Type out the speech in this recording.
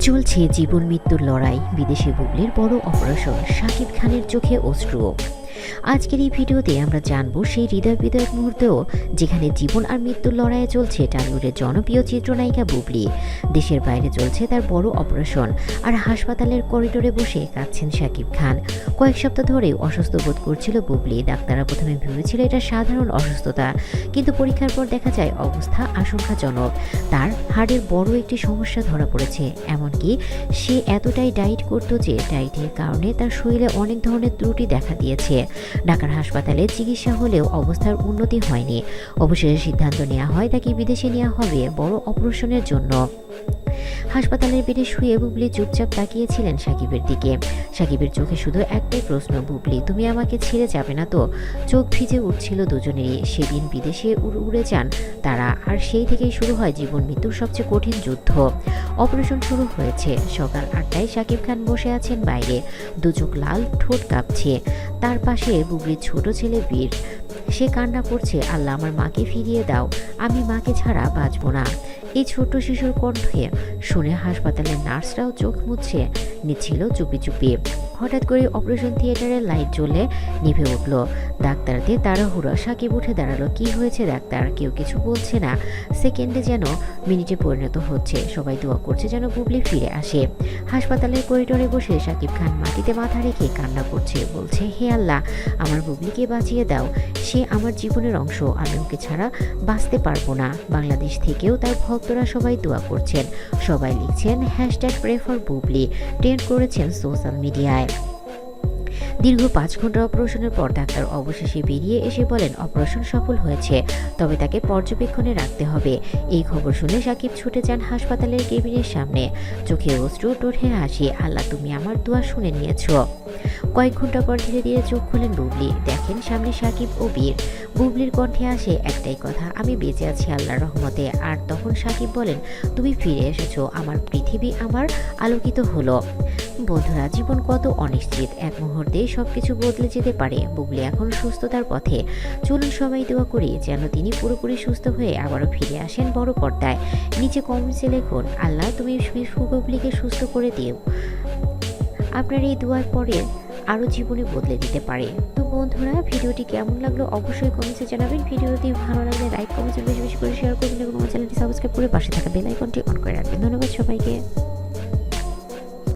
চলছে জীবন মৃত্যুর লড়াই। বিদেশি বুবলির বড় অপারেশন শাকিব খানের চোখে অশ্রু আজকের এই ভিডিওতে আমরা জানব সেই হৃদয় বিদয়ক মুহূর্তেও যেখানে জীবন আর মৃত্যুর লড়াইয়ে চলছে টালিউডের জনপ্রিয় চিত্রনায়িকা বুবলি। দেশের বাইরে চলছে তার বড় অপারেশন আর হাসপাতালের করিডোরে বসে কাঁদছেন শাকিব খান। কয়েক সপ্তাহ ধরে অসুস্থ বোধ করছিল বুবলি। ডাক্তাররা প্রথমে ভেবেছিল এটা সাধারণ অসুস্থতা, কিন্তু পরীক্ষার পর দেখা যায় অবস্থা আশঙ্কাজনক। তার হাড়ের বড় একটি সমস্যা ধরা পড়েছে, এমনকি সে এতটাই ডায়েট করতো যে ডায়েটের কারণে তার শরীরে অনেক ধরনের ত্রুটি দেখা দিয়েছে। ঢাকার হাসপাতালে চিকিৎসা হলেও অবস্থার উন্নতি হয়নি। অবশেষে সিদ্ধান্ত নেওয়া হয় তাকে বিদেশে নেওয়া হবে বড় অপারেশনের জন্য। হাসপাতালের বেডে শুয়ে বুবলি চুপচাপ তাকিয়েছিলেন সাকিবের দিকে। সাকিবের চোখে শুধু একটাই প্রশ্ন, বুবলি, তুমি আমাকে ছেড়ে যাবে না তো? চোখ ভিজে উঠছিল দুজনেরই। সেদিন বিদেশে উড়- যান তারা, আর সেই থেকেই শুরু হয় জীবন মৃত্যুর সবচেয়ে কঠিন যুদ্ধ। অপারেশন শুরু হয়েছে। সকাল আটটায় সাকিব খান বসে আছেন বাইরে। দু চোখ লাল, ঠোঁট কাঁপছে। তার পাশে বুবলির ছোট ছেলে বীর। সে কান্না করছে, আল্লাহ আমার মাকে ফিরিয়ে দাও। আমি মাকে ছাড়া বাঁচব না। এই ছোট্ট শিশুর কণ্ঠে শুনে হাসপাতালের নার্সরাও চোখ মুছে নিচ্ছিল চুপি চুপি। হঠাৎ করে অপারেশন থিয়েটারের লাইট জ্বলে নিভে উঠল। ডাক্তারদের তাড়াহুড়ো সাকিব উঠে দাঁড়াল। কি হয়েছে ডাক্তার? কেউ কিছু বলছে না? সেকেন্ডে যেন মিনিটে পরিণত হচ্ছে। সবাই দোয়া করছে যেন বুবলি ফিরে আসে। হাসপাতালের করিডোরে বসে সাকিব খান মাটিতে মাথা রেখে কান্না করছে। বলছে, হে আল্লাহ, আমার বুবলিকে বাঁচিয়ে দাও। সে আমার জীবনের অংশ। আমি ওকে ছাড়া বাঁচতে পারব না। বাংলাদেশ থেকেও তার ভক্তরা সবাই দোয়া করছেন। সবাই লিখছেন hashtag pray for Bubly trend করেছেন সোশ্যাল মিডিয়ায়। দীর্ঘ পাঁচ ঘণ্টা অপারেশনের পর ডাক্তার অবশেষে বেরিয়ে এসে বলেন, অপারেশন সফল হয়েছে, তবে তাকে পর্যবেক্ষণে রাখতে হবে। এই খবর শুনে সাকিব ছুটে যান হাসপাতালের কেবিনের সামনে। চোখে অশ্রু টোঠে হাসি, আল্লাহ, তুমি আমার দোয়া শুনে নিয়েছো। কয়েক ঘণ্টা পর ধীরে ধীরে চোখ খোলেন বুবলি দেখেন সামনে সাকিব ও বীর। বুবলির কণ্ঠে আসে একটাই কথা, আমি বেঁচে আছি আল্লাহর রহমতে। আর তখন সাকিব বলেন, তুমি ফিরে এসেছ, আমার পৃথিবী আমার আলোকিত হলো। বন্ধুরা, জীবন কত অনিশ্চিত, এক মুহূর্তে সব কিছু বদলে যেতে পারে। বুবলি এখন সুস্থতার পথে। চলুন সবাই দোয়া করি যেন তিনি পুরোপুরি সুস্থ হয়ে আবারও ফিরে আসেন বড় পর্দায়। নিচে কমেন্টসে লিখুন, আল্লাহ, তুমি বুবলিকে সুস্থ করে দিও। আপনার এই দোয়ার পরে আরও জীবনে বদলে দিতে পারে। তো বন্ধুরা, ভিডিওটি কেমন লাগল অবশ্যই কমেন্টসে জানাবেন। ভিডিওটি ভালো লাগলে লাইক কমেন্টস বেশি বেশি করে শেয়ার করবেন এবং আমার চ্যানেলটি সাবস্ক্রাইব করে পাশে থাকা বেল আইকনটি অন করে রাখবেন। ধন্যবাদ সবাইকে।